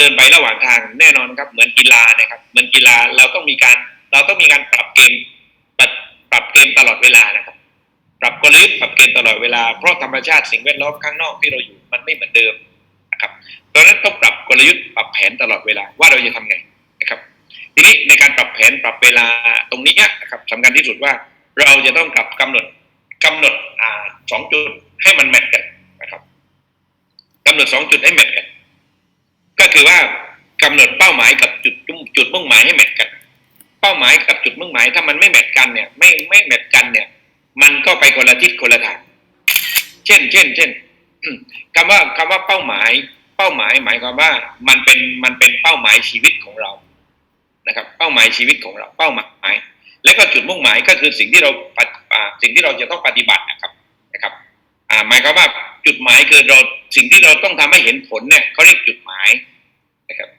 เดินไประหว่างทางแน่นอนครับ เหมือนกีฬานะครับ เหมือนกีฬาเราต้องมีการ เราต้องมีการปรับเกมปรับปรับเกมตลอดเวลานะครับ ปรับกลยุทธ์ปรับเกมตลอดเวลาเพราะธรรมชาติสิ่งแวดล้อมข้างนอกที่เราอยู่มันไม่เหมือนเดิมนะครับดังนั้นต้องปรับกลยุทธ์ปรับแผนตลอดเวลาว่าเราจะทำไงนะครับ ทีนี้ในการปรับแผนปรับเวลาตรงนี้นะครับสำคัญที่สุดว่าเราจะต้องกลับกำหนดกำหนดอ่าสองจุดให้มันแมทกันนะครับกำหนดสองจุดให้แมทกัน ก็คือว่ากำหนดเป้าหมายกับจุดจุดมุ่งหมายให้แมทกัน เป้าหมายกับจุดมุ่งหมาย ถ้ามันไม่แมทกันเนี่ยไม่ไม่แมทกันเนี่ย มันก็ไปคนละทิศคนละทางเช่น เช่น เช่นคำว่าคำว่าเป้าหมาย เป้าหมายหมายความว่ามันเป็นมันเป็นเป้าหมายชีวิตของเรานะครับ เป้าหมายชีวิตของเราเป้าหมาย และก็จุดมุ่งหมายก็คือสิ่งที่เราปฏิสิ่งที่เราจะต้องปฏิบัตินะครับนะครับ อ่าหมายความว่าจุดหมายคือเราสิ่งที่เราต้องทำให้เห็นผลเนี่ยเขาเรียกจุดหมาย นะครับ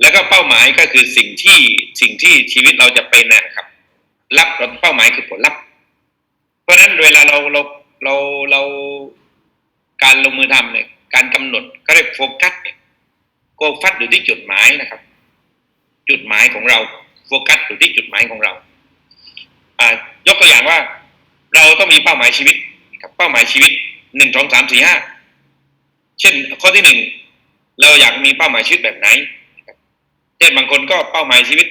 แล้วก็เป้าหมายก็คือสิ่งที่สิ่งที่ชีวิตเราจะเป็นนะครับ รับเป้าหมายคือผลลัพธ์ เพราะฉะนั้นเวลาเราเราเราเราการลงมือทำเนี่ยการกำหนดก็เรียกโฟกัสเนี่ยโฟกัสอยู่ที่จุดหมายนะครับ จุดหมายของเราโฟกัสอยู่ที่จุดหมายของเราอ่ายกตัวอย่างว่า เราต้องมีเป้าหมายชีวิตครับเป้าหมายชีวิตหนึ่งสองสามสี่ห้าเช่นข้อที่หนึ่ง เราอยากมีเป้าหมายชีวิตแบบไหนเช่นบางคนก็เป้าหมายชีวิต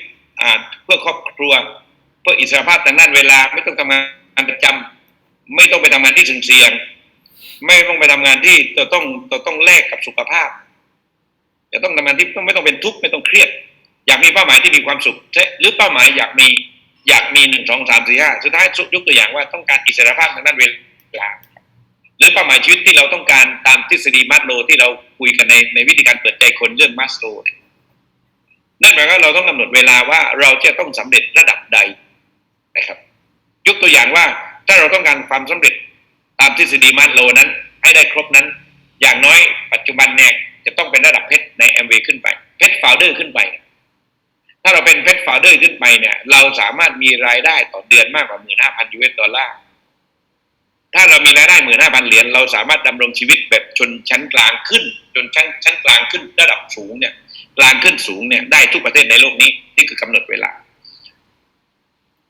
เพื่อครอบครัว เพื่ออิสรภาพทางด้านเวลาไม่ต้องทำงานประจำไม่ต้องไปทำงานที่เสี่ยงไม่ต้องไปทำงานที่จะต้องจะต้องแลกกับสุขภาพจะต้องทำงานที่ต้องไม่ต้องเป็นทุกข์ไม่ต้องเครียด อยากมีเป้าหมายที่มีความสุขใช่หรือเป้าหมายอยากมีอยากมีหนึ่งสองสามสี่ห้าสุดท้ายยกตัวอย่างว่าต้องการอิสรภาพทางด้านเวลา หรือเป้าหมายชีวิตที่เราต้องการตามทฤษฎีมาสโลที่เราคุยกันในในวิธีการเปิดใจคนเรื่องมาสโลเนี่ยนั่นหมายว่าเราต้องกำหนดเวลาว่าเราจะต้องสำเร็จระดับใดนะครับ ยกตัวอย่างว่าถ้าเราต้องการความสำเร็จตามทฤษฎีมาสโลนั้น ให้ได้ครบนั้น อย่างน้อยปัจจุบันเนี่ยจะต้องเป็นระดับเพชรในแอมเวขึ้นไปเพชรฟาวเดอร์ขึ้นไป ถ้าเราเป็นเพชรฟาวเดอร์ขึ้นไปเนี่ย เราสามารถมีรายได้ต่อเดือนมากกว่าหมื่นห้าพันยูเอสดอลลาร์ ถ้าเรามีรายได้หมื่นห้าพันเหรียญเราสามารถดำรงชีวิตแบบชนชั้นกลางขึ้น จนชั้นชั้นกลางขึ้นระดับสูงเนี่ยกลางขึ้นสูงเนี่ยได้ทุกประเทศในโลกนี้นี่คือกำหนดเวลา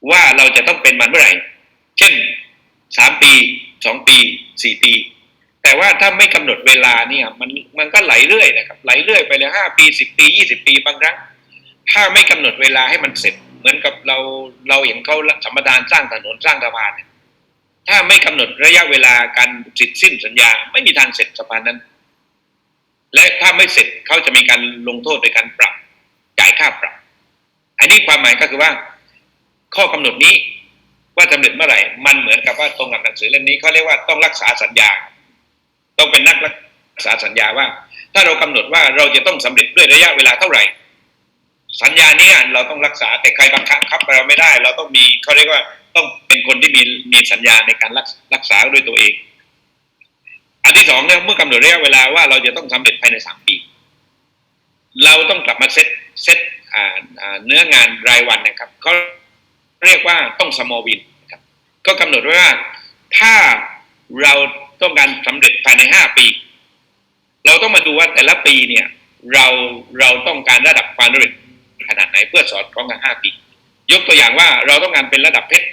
ว่าเราจะต้องเป็นมันเมื่อไหร่ เช่นสามปีสองปีสี่ปี แต่ว่าถ้าไม่กำหนดเวลาเนี่ยมันมันก็ไหลเรื่อยนะครับ ไหลเรื่อยไปเลยห้าปีสิบปียี่สิบปีบางครั้ง ถ้าไม่กำหนดเวลาให้มันเสร็จ เหมือนกับเราเราเห็นเขาสัมปทานสร้างถนนสร้างสะพานเนี่ย ถ้าไม่กำหนดระยะเวลาการสิทธิ์สิ้นสัญญา ไม่มีทางเสร็จสะพานนั้น และถ้าไม่เสร็จเขาจะมีการลงโทษโดยการปรับจ่ายค่าปรับ อันนี้ความหมายก็คือว่า ข้อกำหนดนี้ว่าสำเร็จเมื่อไหร่ มันเหมือนกับว่าตรงกับหนังสือเล่มนี้เขาเรียกว่าต้องรักษาสัญญา ต้องเป็นนักรักษาสัญญาว่า ถ้าเรากำหนดว่าเราจะต้องสำเร็จด้วยระยะเวลาเท่าไหร่ สัญญานี้เราต้องรักษาแต่ใครบังคับเราไม่ได้ เราต้องมีเขาเรียกว่า ต้องเป็นคนที่มีมีสัญญาในการรักรักษาด้วยตัวเอง อันที่สองเนี่ยเมื่อกำหนดระยะเวลาว่าเราจะต้องสำเร็จภายในสามปี เราต้องกลับมาเซตเซตเนื้องานรายวันนะครับเขาเรียกว่าต้องสมอลวินครับ ก็กำหนดไว้ว่าถ้าเราต้องการสำเร็จภายในห้าปี เราต้องมาดูว่าแต่ละปีเนี่ย เราเราต้องการระดับความสำเร็จขนาดไหนเพื่อสอดคล้องกับห้าปี ยกตัวอย่างว่าเราต้องการเป็นระดับเพชร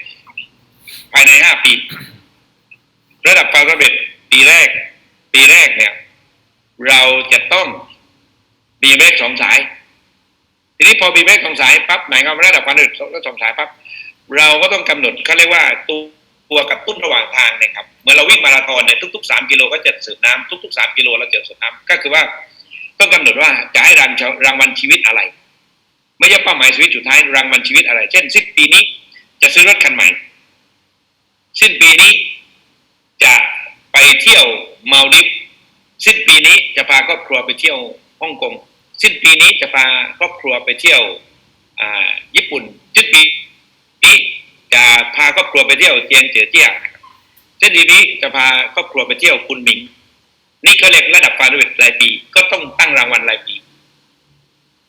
ภายในห้าปี ระดับความสำเร็จปีแรก ปีแรกเนี่ย เราจะต้องมีเมฆสองสาย ทีนี้พอมีเมฆสองสายปั๊บหมายความาระดับความสำเร็จสองสายปั๊บเราก็ต้องกำหนดเขาเรียกว่าตัวตัวกับตุ้นระหว่างทางนี่ยครับ เมื่อเราวิ่งมาราธอนเนี่ยทุกๆสามกิโลก็จะสูบน้ำทุกๆสามกิโลเราจะสูบน้ำก็คือว่าต้องกำหนดว่าจะให้รางรางวัลชีวิตอะไร ไม่ใช่เป้าหมายชีวิตสุดท้ายรางวัลชีวิตอะไร เช่นสิ้นปีนี้จะซื้อรถคันใหม่ สิ้นปีนี้จะไปเที่ยวมาลดิฟสิ้นปีนี้จะพาครอบครัวไปเที่ยวฮ่องกงสิ้นปีนี้จะพาครอบครัวไปเที่ยวอ่าญี่ปุ่น สิ้นปีนี้จะพาครอบครัวไปเที่ยวเจียงเจียเจี้ยสิ้นปีนี้จะพาครอบครัวไปเที่ยวคุณหมิง นี่เขาเรียกระดับความสำเร็จรายปี ก็ต้องตั้งรางวัลรายปี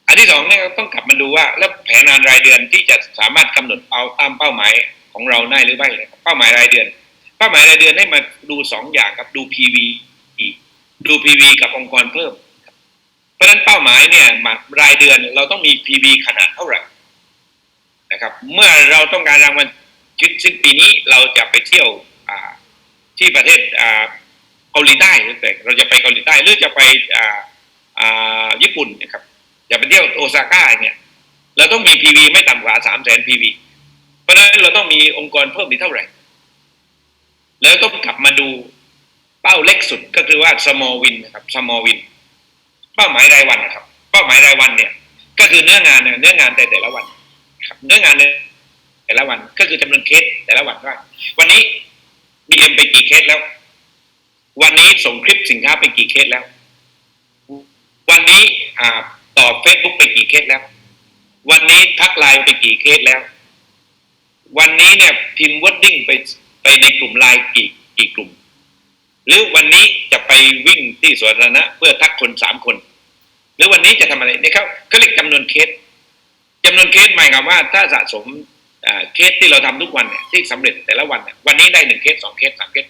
อันที่สองเนี่ยต้องกลับมาดูว่า แล้วแผนงานรายเดือนที่จะสามารถกำหนดเอาตามเป้าหมาย ของเราได้หรือไม่นะครับเป้าหมายรายเดือน เป้าหมายรายเดือนให้มาดูสองอย่างครับดู PV ดู PV กับองค์กรเพิ่ม เพราะฉะนั้นเป้าหมายเนี่ยมารายเดือนเราต้องมี PV ขนาดเท่าไหร่นะครับ เมื่อเราต้องการรางวัลคิดสิ้นปีนี้เราจะไปเที่ยวที่ประเทศเกาหลีใต้หรือแต่เราจะไปเกาหลีใต้หรือจะไปญี่ปุ่นนะครับจะไปเที่ยวโอซาก้าเงี้ยเราต้องมี PV ไม่ต่ำกว่าสามแสน PV เพราะฉะนั้นเราต้องมีองค์กรเพิ่มอีกเท่าไหร่ แล้วต้องกลับมาดูเป้าเล็กสุดก็คือว่า small win นะครับ small win เป้าหมายรายวันนะครับ เป้าหมายรายวันเนี่ย ก็คือเนื้องานเนื้องานแต่แต่ละวันครับเนื้องานในแต่ละวันก็คือจำนวนเคสแต่ละวันว่า วันนี้บีเอ็มไปกี่เคสแล้ว วันนี้ส่งคลิปสินค้าไปกี่เคสแล้ว วันนี้อ่าตอบเฟซบุ๊กไปกี่เคสแล้ว วันนี้ทักไลน์ไปกี่เคสแล้ว วันนี้เนี่ยพิมพ์วอดดิ้งไปไปในกลุ่มไลน์กี่กี่กลุ่ม หรือวันนี้จะไปวิ่งที่สวนสาธารณะเพื่อทักคนสามคน หรือวันนี้จะทำอะไรนี่ยเขาก็เรียกจำนวนเคสจำนวนเคสหมายความว่า ถ้าสะสมเคสที่เราทำทุกวันเนี่ยที่สำเร็จแต่ละวันเนี่ยวันนี้ได้หนึ่งเคสสองเคสสามเคส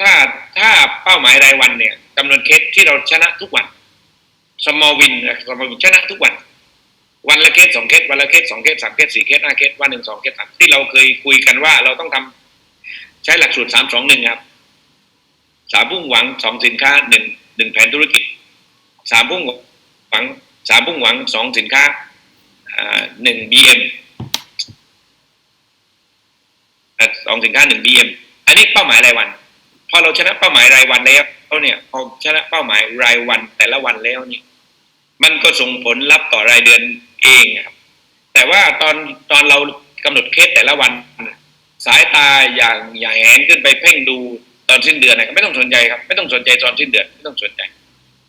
ถ้าถ้าเป้าหมายรายวันเนี่ยจำนวนเคสที่เราชนะทุกวัน small win นะ small win ชนะทุกวัน วันละเคสสองเคสวันละเคสสองเคสสามเคสสี่เคสห้าเคสวันหนึ่งสองเคสสามที่เราเคยคุยกันว่าเราต้องทำใช้หลักสูตรสามสองหนึ่งครับสามพุ่งหวังสองสินค้าหนึ่งหนึ่งแผนธุรกิจสามพุ่งหวังสามพุ่งหวังสองสินค้าอ่าหนึ่งบีเอ็มสองสินค้าหนึ่งบีเอ็มอันนี้เป้าหมายรายวัน พอเราชนะเป้าหมายรายวันแล้วเนี่ยพอชนะเป้าหมายรายวันแต่ละวันแล้วเนี่ยมันก็ส่งผลลัพธ์ต่อรายเดือน เองครับแต่ว่าตอนตอนเรากำหนดเคสแต่ละวัน สายตาอย่างอย่างแหงขึ้นไปเพ่งดูตอนสิ้นเดือนนะครับไม่ต้องสนใจครับ ไม่ต้องสนใจตอนสิ้นเดือนไม่ต้องสนใจ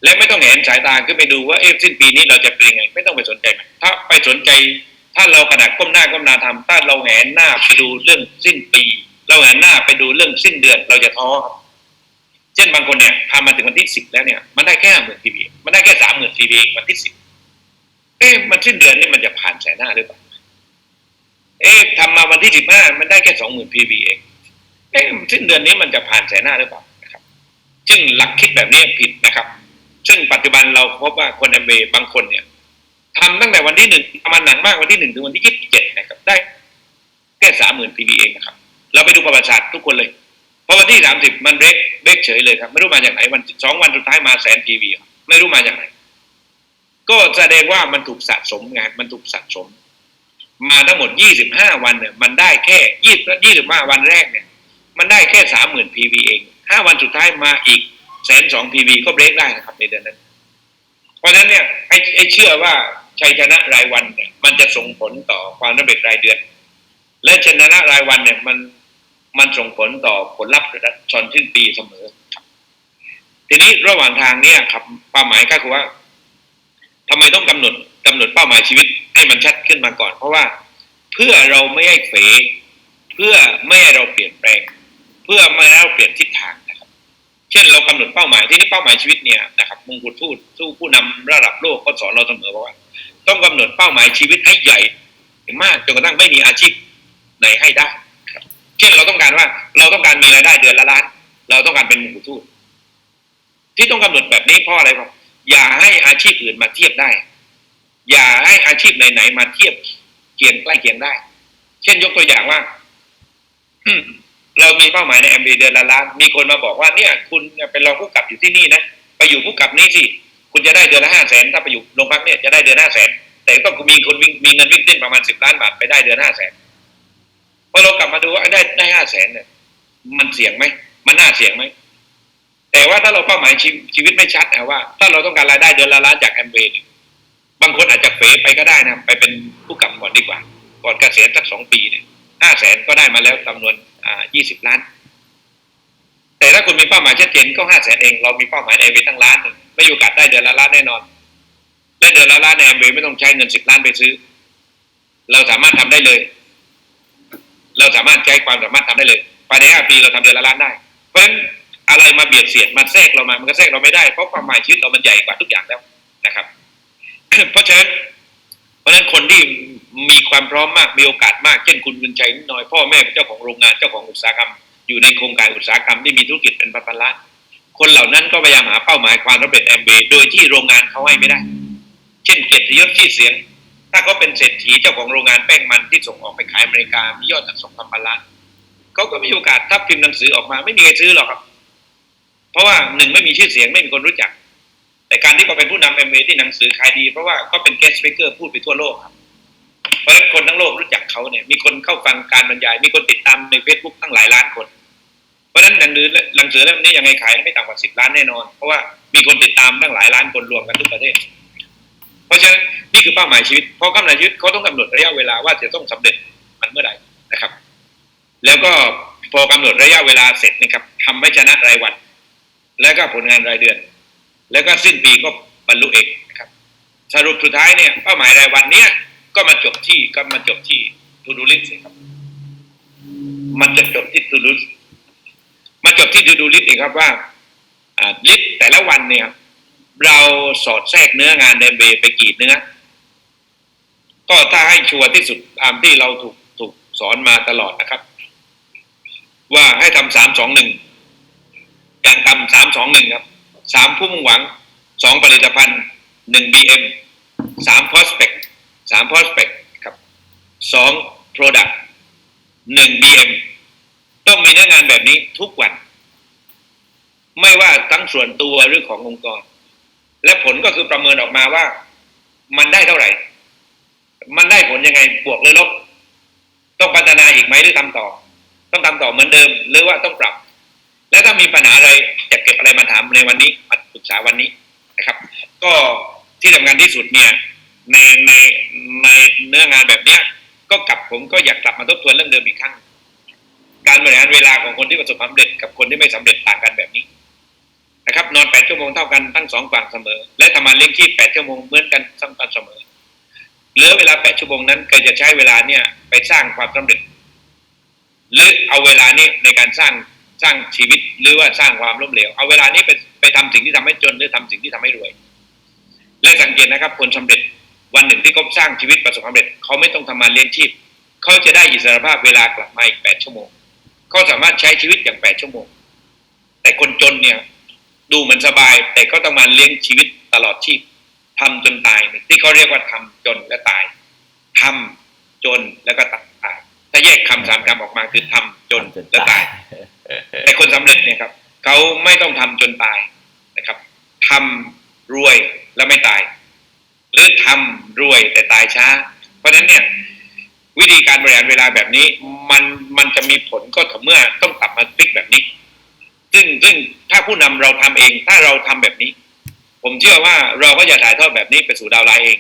และไม่ต้องแหนสายตาขึ้นไปดูว่าเอ๊ะสิ้นปีนี้เราจะเป็นยังไง ไม่ต้องไปสนใจมันถ้าไปสนใจ ถ้าเราขนาดก้มหน้าก้มหน้าทำถ้าเราแหนหน้าไปดูเรื่องสิ้นปี เราแหนหน้าไปดูเรื่องสิ้นเดือนเราจะท้อครับเช่นบางคนเนี่ยทำมาถึงวันที่สิบแล้วเนี่ย มันได้แค่หมื่นทีวีมันได้แค่สามหมื่นทีวีวันที่สิบ เอ๊ะมันสิ้นเดือนนี่มันจะผ่านแสนหน้าหรือเปล่าเอ๊ะทำมาวันที่สิบห้ามันได้แค่สองหมื่นพีวีเองเอ๊ะสิ้นเดือนนี้มันจะผ่านแสนหน้าหรือเปล่านะครับ ซึ่งหลักคิดแบบนี้ผิดนะครับ ซึ่งปัจจุบันเราพบว่าคนแอมเบางคนเนี่ยทำตั้งแต่วันที่หนึ่งทำมันหนักมากวันที่หนึ่งถึงวันที่ยี่สิบเจ็ดนะครับ ได้แค่สามหมื่นพีวีเองนะครับ เราไปดูประวัติศาสตร์ทุกคนเลยพอวันที่สามสิบมันเบรกเบรกเฉยเลยครับ ไม่รู้มาจากไหนวันสองวันสุดท้ายมาแสนทีวีไม่รู้มาจากไหน ก็แสดงว่ามันถูกสะสมงานมันถูกสะสม มาทั้งหมดยี่สิบห้าวันเนี่ยมันได้แค่ยี่ยี่สิบห้าวันแรกเนี่ย มันได้แค่สามหมื่นพีวีเองห้าวันสุดท้ายมาอีกแสนสองพีวีก็เบรกได้นะครับในเดือนนั้น เพราะฉะนั้นเนี่ยไอ้ไอ้เชื่อว่าชัยชนะรายวันเนี่ยมันจะส่งผลต่อความสำเร็จรายเดือน และชนะรายวันเนี่ยมันมันส่งผลต่อผลลัพธ์ชนสิ้นปีเสมอ ทีนี้ระหว่างทางเนี่ยครับเป้าหมายก็คือว่า ทำไมต้องกำหนดกำหนดเป้าหมายชีวิตให้มันชัดขึ้นมาก่อน เพราะว่าเพื่อเราไม่ให้เฟเพื่อไม่ให้เราเปลี่ยนแปลง เพื่อไม่ให้เราเปลี่ยนทิศทางนะครับ เช่นเรากำหนดเป้าหมายที่นี่เป้าหมายชีวิตเนี่ยนะครับมงกุฎทูตสู้ผู้นำระดับโลกก็สอนเราเสมอว่า ต้องกำหนดเป้าหมายชีวิตให้ใหญ่มากจนกระทั่งไม่มีอาชีพไหนให้ได้เช่นเราต้องการว่าเราต้องการมีรายได้เดือนละล้าน เราต้องการเป็นมงกุฎทูตที่ต้องกำหนดแบบนี้เพราะอะไรครับ อย่าให้อาชีพอื่นมาเทียบได้ อย่าให้อาชีพไหนๆมาเทียบเคียงใกล้เคียงได้ เช่นยกตัวอย่างว่าเรามีเป้าหมายในแอมบีเดือนละล้าน มีคนมาบอกว่าเนี่ย คุณเป็นรองผู้กับอยู่ที่นี่นะไปอยู่ผู้กำกับนี้สิคุณจะได้เดือนละห้าแสนถ้าไปอยู่โรงพักเนี่ยจะได้เดือนห้าแสนแต่ต้องมีคนวิ่งมีเงินวิ่งเต้นประมาณสิบล้านบาทไปได้เดือนห้าแสนพอเรากลับมาดูว่าได้ได้ห้าแสนเนี่ย มันเสี่ยงไหมมันน่าเสี่ยงไหม แต่ว่าถ้าเราเป้าหมายชีชีวิตไม่ชัดนะว่า ถ้าเราต้องการรายได้เดือนละล้านจากแอมเบย์บางคนอาจจะเฟไปก็ได้นะไปเป็นผู้กำกับก่อนดีกว่า ก่อนเกษียณสักสองปีเนี่ยห้าแสนก็ได้มาแล้วจำนวนอ่ายี่สิบล้าน แต่ถ้าคุณมีเป้าหมายชัดเจนก็ห้าแสนเองเรามีเป้าหมายในแอมเบย์ตั้งล้านไม่โอกาสได้เดือนละล้านแน่นอนและเดือนละล้านในแอมเบย์ไม่ต้องใช้เงินสิบล้านไปซื้อ เราสามารถทำได้เลย เราสามารถใช้ความสามารถทำได้เลยภายในห้าปีเราทำเดือนละล้านได้ เพราะฉะนั้น อะไรมาเบียดเสียดมาแทรกเรามามันก็แทรกเราไม่ได้เพราะความหมายชีวิตเรามันใหญ่กว่าทุกอย่างแล้วนะครับ เพราะฉะนั้นเพราะฉะนั้นคนที่มีความพร้อมมากมีโอกาสมาก เช่นคุณบุญชัยนิดหน่อยพ่อแม่เป็นเจ้าของโรงงานเจ้าของอุตสาหกรรม อยู่ในโครงการอุตสาหกรรมที่มีธุรกิจเป็นพันๆล้านคนเหล่านั้นก็พยายามหาเป้าหมายความสำเร็จแอมเบโดยที่โรงงานเขาให้ไม่ได้ เช่นเกียรติยศชื่อเสียง ถ้าเขาเป็นเศรษฐีเจ้าของโรงงานแป้งมันที่ส่งออกไปขายอเมริกามียอดจากสองพันพันล้านเขาก็มีโอกาสถ้าพิมพ์หนังสือออกมาไม่มีใครซื้อหรอกครับ เพราะว่าหนึ่งไม่มีชื่อเสียงไม่มีคนรู้จัก แต่การที่เขาเป็นผู้นำเอ็มเที่หนังสือขายดี เพราะว่าก็เป็น guest speaker พูดไปทั่วโลกครับเพราะฉะนั้นคนทั้งโลกรู้จักเขาเนี่ยมีคนเข้าฟังการบรรยาย มีคนติดตามใน Facebook ตั้งหลายล้านคน เพราะฉะนั้นหนังสือหนังสือเล่มนี้ยังไงขายไม่ต่ำกว่าสิบล้านแน่นอน เพราะว่ามีคนติดตามตั้งหลายล้านคนรวมกันทุกประเทศ เพราะฉะนั้นนี่คือเป้าหมายชีวิตเพราะกำหนดชีวิตเขาต้องกำหนดระยะเวลาว่าจะต้องสำเร็จมันเมื่อไหร่นะครับ แล้วก็พอกำหนดระยะเวลาเสร็จนะครับทำให้ชนะรายวัน แล้วก็ผลงานรายเดือน แล้วก็สิ้นปีก็บรรลุเองนะครับ สรุปสุดท้ายเนี่ยเป้าหมายรายวันเนี้ยก็มาจบที่ก็มาจบที่ทูดูลิสครับ มันจะจบที่ทูดูลิสมาจบที่ทูดูลิสเองครับว่าลิสแต่ละวันเนี่ย เราสอดแทรกเนื้องานเดมเบไปกี่เนื้อ ก็ถ้าให้ชัวร์ที่สุดตามที่เราถูกถูกสอนมาตลอดนะครับ ว่าให้ทำสามสองหนึ่งอย่างทำสาม สองหนึ่งครับสามผู้มุ่งหวังสองผลิตภัณฑ์หนึ่งบีเอ็มสาม prospect สาม prospect ครับสอง product หนึ่ง BM ต้องมีเนื้องานแบบนี้ทุกวัน ไม่ว่าทั้งส่วนตัวหรือขององค์กร และผลก็คือประเมินออกมาว่า มันได้เท่าไหร่ มันได้ผลยังไงบวกหรือลบ ต้องพัฒนาอีกไหมหรือทำต่อ ต้องทำต่อเหมือนเดิม หรือว่าต้องปรับ และถ้ามีปัญหาอะไรจะเก็บอะไรมาถามในวันนี้มาปรึกษาวันนี้นะครับ ก็ที่สำคัญที่สุดเนี่ยในในในเนื้องานแบบเนี้ยก็กลับผมก็อยากกลับมาทบทวนเรื่องเดิมอีกครั้ง การบริหารเวลาของคนที่ประสบความสำเร็จกับคนที่ไม่สำเร็จต่างกันแบบนี้นะครับ นอนแปดชั่วโมงเท่ากันทั้งสองฝั่งเสมอ และทำงานเลี้ยงชีพแปดชั่วโมงเหมือนกันซ้ำกันเสมอเหลือเวลาแปดชั่วโมงนั้นก็จะใช้เวลาเนี่ยไปสร้างความสำเร็จ หรือเอาเวลานี้ในการสร้าง สร้างชีวิตหรือว่าสร้างความล้มเหลว เอาเวลานี้ไปไปทำสิ่งที่ทำให้จนหรือทำสิ่งที่ทำให้รวย และสังเกตนะครับ คนสำเร็จวันหนึ่งที่เขาสร้างชีวิตประสบความสำเร็จเขาไม่ต้องทำงานเลี้ยงชีพเขาจะได้อิสรภาพเวลากลับมาอีกแปดชั่วโมงเขาสามารถใช้ชีวิตอย่างแปดชั่วโมง แต่คนจนเนี่ยดูเหมือนสบาย แต่ก็ต้องมาเลี้ยงชีวิตตลอดชีพทำจนตาย ที่เขาเรียกว่าทำจนและตายทำจนแล้วก็ตายถ้าแยกคำสามคำออกมาคือทำจนและตาย แต่คนสำเร็จเนี่ยครับเขาไม่ต้องทำจนตายนะครับทำรวยแล้วไม่ตาย หรือทำรวยแต่ตายช้า เพราะฉะนั้นเนี่ยวิธีการบริหารเวลาแบบนี้ มันมันจะมีผลก็ต่อเมื่อต้องกลับมาพลิกแบบนี้ ซึ่งซึ่งถ้าผู้นำเราทำเอง ถ้าเราทำแบบนี้ ผมเชื่อว่าเราก็จะถ่ายทอดแบบนี้ไปสู่ดาวไลน์เอง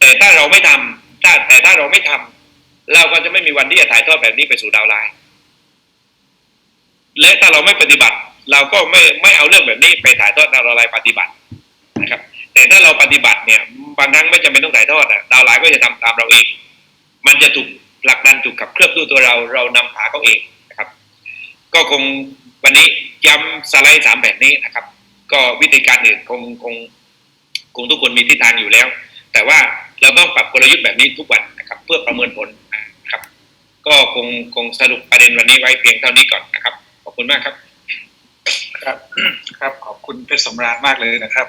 แต่ถ้าเราไม่ทำถ้าแต่ถ้าเราไม่ทำเราก็จะไม่มีวันที่จะถ่ายทอดแบบนี้ไปสู่ดาวไลน์ และถ้าเราไม่ปฏิบัติ เราก็ไม่ไม่เอาเรื่องแบบนี้ไปถ่ายทอดดาวไลน์ปฏิบัตินะครับ แต่ถ้าเราปฏิบัติเนี่ยบางครั้งไม่จำเป็นต้องถ่ายทอดอะดาวไลน์ก็จะทำตามเราเอง มันจะถูกผลักดันถูกขับเคลื่อนด้วยตัวเราเรานำพาเขาเองนะครับ ก็คงวันนี้ย้ำสไลด์สามแบบนี้นะครับ ก็วิธีการอื่นคงคงคงทุกคนมีทิศทางอยู่แล้ว แต่ว่าเราต้องปรับกลยุทธ์แบบนี้ทุกวันนะครับ เพื่อประเมินผลนะครับ ก็คงคงสรุปประเด็นวันนี้ไว้เพียงเท่านี้ก่อนนะครับ ขอบคุณมากครับ ครับ ครับ ขอบคุณเพชรสมราญมากเลยนะครับ